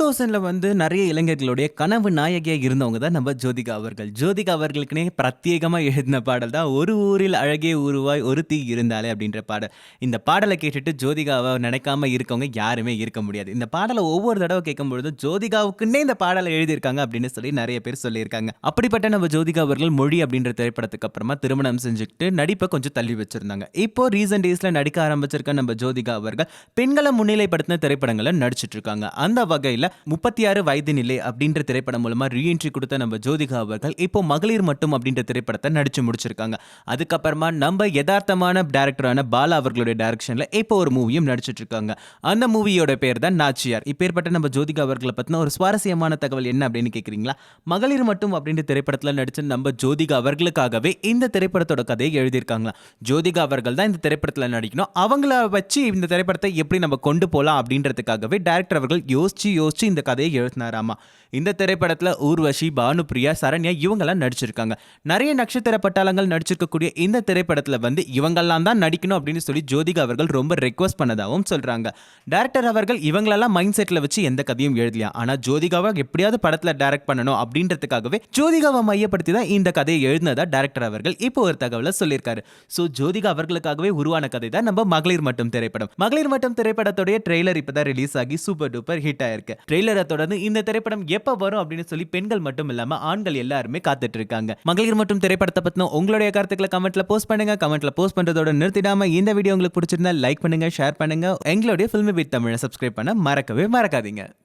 தௌசண்ட்ல வந்து நிறைய இளைஞர்களுடைய கனவு நாயகியாக இருந்தவங்க தான் நம்ம ஜோதிகா அவர்கள். ஜோதிகா அவர்களுக்குன்னே பிரத்யேகமாக எழுதின பாடல் தான் "ஒரு ஊரில் அழகே உருவாய் ஒரு தீ இருந்தாலே அப்படின்ற பாடல். இந்த பாடலை கேட்டுட்டு ஜோதிகாவை நினைக்காம இருக்கவங்க யாருமே இருக்க முடியாது. இந்த பாடலை ஒவ்வொரு தடவை கேட்கும் பொழுது ஜோதிகாவுக்குன்னே இந்த பாடலை எழுதியிருக்காங்க அப்படின்னு சொல்லி நிறைய பேர் சொல்லியிருக்காங்க. அப்படிப்பட்ட நம்ம ஜோதிகா அவர்கள் மொழி அப்படின்ற திரைப்படத்துக்கு அப்புறமா திருமணம் செஞ்சுக்கிட்டு நடிப்பை கொஞ்சம் தள்ளி வச்சிருந்தாங்க. இப்போ ரீசன்ட் டேஸில் நடிக்க ஆரம்பிச்சிருக்க நம்ம ஜோதிகா அவர்கள் பெண்களை முன்னிலைப்படுத்தின திரைப்படங்களை நடிச்சிட்டு இருக்காங்க. அந்த வகையில் 36 வயது நிலை அப்படின்ற திரைப்படம் மூலமா ரீஎன்ட்ரி கொடுத்த நம்ம ஜோதிகா அவர்கள் இப்போ மகளிர் மட்டும் அப்படின்ற திரைப்படத்தை நடிச்சு முடிச்சிருக்காங்க. அதுக்கப்புறமா நம்ம எதார்த்தமான டேரக்டரான பாலா அவர்களுடைய டேரக்ஷன்ல இப்போ ஒரு மூவியும் நடிச்சிட்டு இருக்காங்க. அந்த மூவியோட பேர் தான் நாச்சியார். இப்பேற்பட்ட நம்ம ஜோதிகா அவர்களை பத்தின ஒரு சுவாரஸ்யமான தகவல் என்ன அப்படின்னு கேட்குறீங்களா மகளிர் மட்டும் அப்படின்ற திரைப்படத்துல நடிச்ச நம்ம ஜோதிகா அவர்களுக்காகவே இந்த திரைப்படத்தோட கதையை எழுதியிருக்காங்களா ஜோதிகா அவர்கள் தான் இந்த திரைப்படத்துல நடிக்கணும். அவங்கள வச்சு இந்த திரைப்படத்தை எப்படி நம்ம கொண்டு போகலாம் அப்படின்றதுக்காகவே டேரக்டர் அவர்கள் யோசிச்சு யோசிச்சு இந்த கதையை எழுத்தினாராமா இந்த திரைப்படத்தில் ஊர்வஷி, பானுப்பிரியா, சரண்யா இவங்கெல்லாம் நடிச்சிருக்காங்க. நிறைய நட்சத்திர பட்டாளங்கள் நடிச்சிருக்கக்கூடிய இந்த திரைப்படத்தில் வந்து இவங்கெல்லாம் தான் நடிக்கணும் அப்படின்னு சொல்லி ஜோதிகா அவர்கள் ரொம்ப ரெக்வெஸ்ட் பண்ணதாகவும் சொல்கிறாங்க டேரக்டர் அவர்கள் இவங்களெல்லாம் மைண்ட் செட்டில் வச்சு எந்த கதையும் எழுதலையா ஆனால் ஜோதிகாவை எப்படியாவது படத்தில் டைரக்ட் பண்ணணும் அப்படின்றதுக்காகவே ஜோதிகாவை மையப்படுத்தி தான் இந்த கதையை எழுதினதா டேரக்டர் அவர்கள் இப்போ ஒரு தகவலை சொல்லியிருக்காரு. ஸோ ஜோதிகா அவர்களுக்காகவே உருவான கதை தான் நம்ம மகளிர் மட்டும் திரைப்படம். மகளிர் மட்டும் திரைப்படத்துடைய ட்ரெய்லர் இப்போ தான் ரிலீஸ் ஆகி சூப்பர் டூப்பர் ஹிட் ஆயிருக்கு. ட்ரெய்லரை தொடர்ந்து இந்த திரைப்படம் எப்ப வரும் அப்படின்னு சொல்லி பெண்கள் மட்டும் இல்லாம ஆண்கள் எல்லாருமே காத்துட்டு இருக்காங்க. மகளிர் மட்டும் திரைப்படத்தை பத்தின உங்களுடைய கருத்துக்களை கமெண்ட்ல போஸ்ட் பண்ணுங்க. கமெண்ட்ல போஸ்ட் பண்றதோட நிறுத்திடாம இந்த வீடியோ உங்களுக்கு பிடிச்சிருந்தா லைக் பண்ணுங்க, ஷேர் பண்ணுங்க. எங்களுடைய ஃபில்மி வித் தமிழை சப்ஸ்கிரைப் பண்ண மறக்கவே மறக்காதீங்க.